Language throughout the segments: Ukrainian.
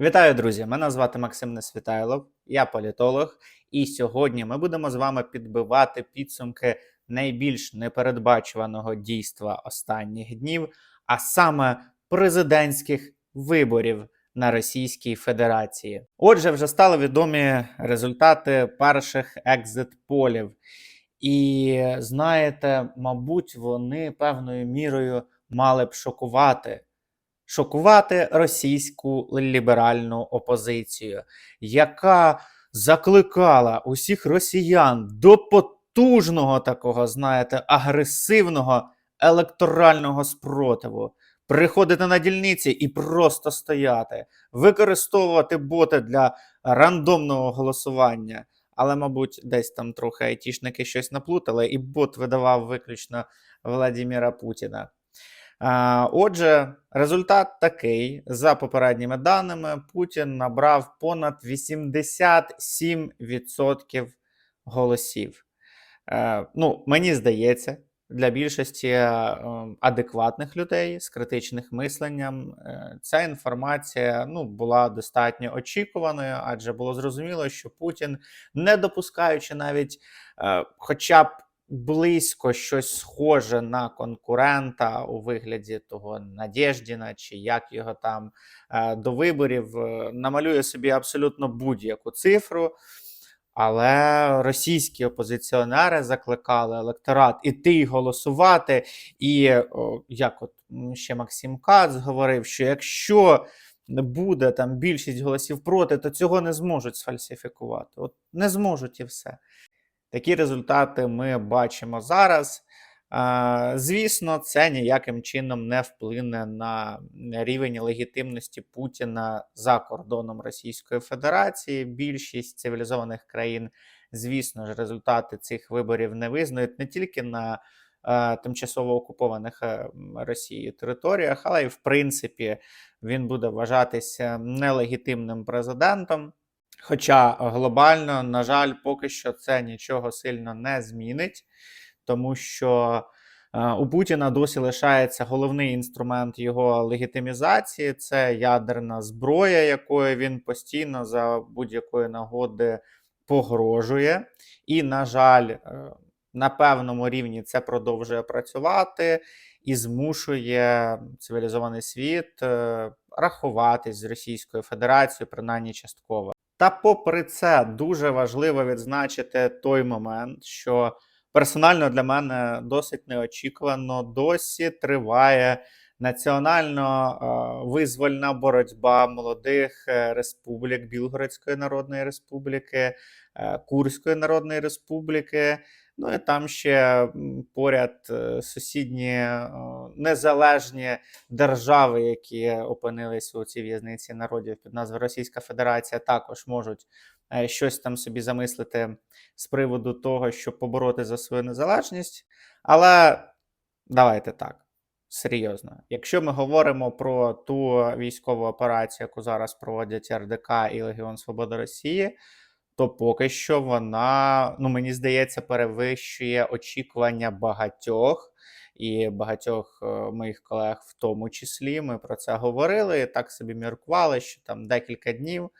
Вітаю, друзі! Мене звати Максим Несвітайлов, я політолог, і сьогодні ми будемо з вами підбивати підсумки найбільш непередбачуваного дійства останніх днів, а саме президентських виборів на Російській Федерації. Отже, вже стали відомі результати перших екзит-полів. І знаєте, мабуть, вони певною мірою мали б шокувати шокувати російську ліберальну опозицію, яка закликала усіх росіян до потужного такого, знаєте, агресивного електорального спротиву. Приходити на дільниці і просто стояти, використовувати боти для рандомного голосування. Але, мабуть, десь там трохи айтішники щось наплутали, і бот видавав виключно Владимира Путіна. Отже, результат такий: за попередніми даними, Путін набрав понад 87% голосів. Е, Ну, мені здається, для більшості е, адекватних людей з критичним мисленням е, ця інформація ну, була достатньо очікуваною, адже було зрозуміло, що Путін, не допускаючи навіть хоча б близько щось схоже на конкурента у вигляді того Надєждіна, чи як його там е, до виборів, е, намалює собі абсолютно будь-яку цифру. Але російські опозиціонери закликали електорат іти голосувати. І як от ще Максим Кац говорив, що якщо буде там більшість голосів проти, то цього не зможуть сфальсифікувати. От не зможуть і все. Такі результати ми бачимо зараз. Звісно, це ніяким чином не вплине на рівень легітимності Путіна за кордоном Російської Федерації. Більшість цивілізованих країн, звісно ж, результати цих виборів не визнають не тільки на тимчасово окупованих е, Росією територіях, але й в принципі він буде вважатися нелегітимним президентом. Хоча глобально, на жаль, поки що це нічого сильно не змінить, тому що е, у Путіна досі лишається головний інструмент його легітимізації це ядерна зброя, якою він постійно за будь-якої нагоди погрожує. І, на жаль, е, на певному рівні це продовжує працювати і змушує цивілізований світ е, рахуватись з Російською Федерацією, принаймні частково. Та, попри це, дуже важливо відзначити той момент, що персонально для мене досить неочікувано досі триває національно визвольна боротьба молодих е, республік Білгородської Народної Республіки, е, Курської Народної Республіки. Ну і там ще поряд е, сусідні е, незалежні держави, які опинились у цій в'язниці народів під назвою Російська Федерація, також можуть е, щось там собі замислити з приводу того, щоб побороти за свою незалежність. Але давайте так. Серйозно, якщо ми говоримо про ту військову операцію, яку зараз проводять РДК і Легіон Свободи Росії, то поки що вона, ну мені здається, перевищує очікування багатьох і багатьох е, моїх колег, в тому числі, ми про це говорили. Так собі міркували, що там декілька днів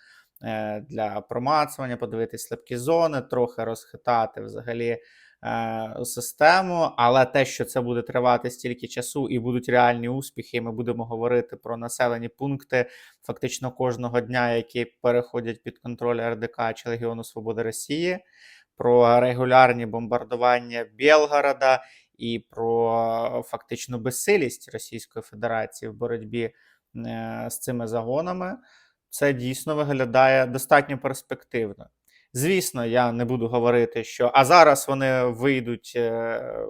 е, для промацування, подивитись слабкі зони, трохи розхитати взагалі. Е, систему, але те, що це буде тривати стільки часу і будуть реальні успіхи, ми будемо говорити про населені пункти фактично кожного дня, які переходять під контроль РДК чи Легіону Свободи Росії, про регулярні бомбардування Білгорода і про фактичну безсилість Російської Федерації в боротьбі е, з цими загонами. Це дійсно виглядає достатньо перспективно. Звісно, я не буду говорити, що а зараз вони вийдуть е,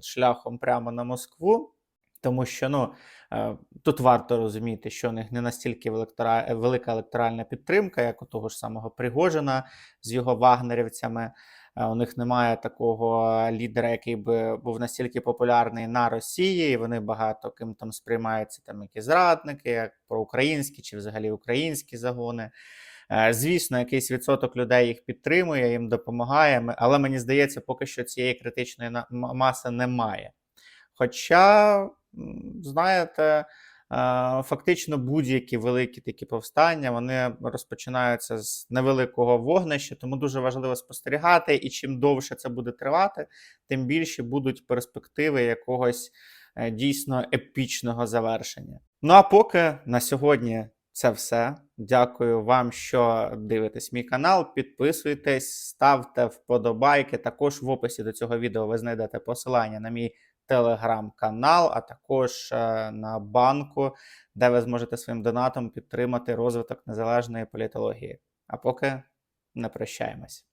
шляхом прямо на Москву, тому що ну, е, тут варто розуміти, що у них не настільки велика електоральна підтримка, як у того ж самого Пригожина з його вагнерівцями. Е, у них немає такого лідера, який би був настільки популярний на Росії, і вони багато ким там сприймаються там які зрадники, як проукраїнські чи взагалі українські загони. Е, звісно, якийсь відсоток людей їх підтримує, їм допомагає, але мені здається, поки що цієї критичної маси немає. Хоча, знаєте, Фактично будь-які великі такі повстання вони розпочинаються з невеликого вогнища, тому дуже важливо спостерігати, і чим довше це буде тривати, тим більше будуть перспективи якогось е, дійсно епічного завершення. Ну а поки на сьогодні це все. Дякую вам, що дивитесь мій канал. Підписуйтесь, ставте вподобайки. Також в описі до цього відео ви знайдете посилання на мій телеграм-канал, а також е, на банку, де ви зможете своїм донатом підтримати розвиток незалежної політології. А поки не прощаємось.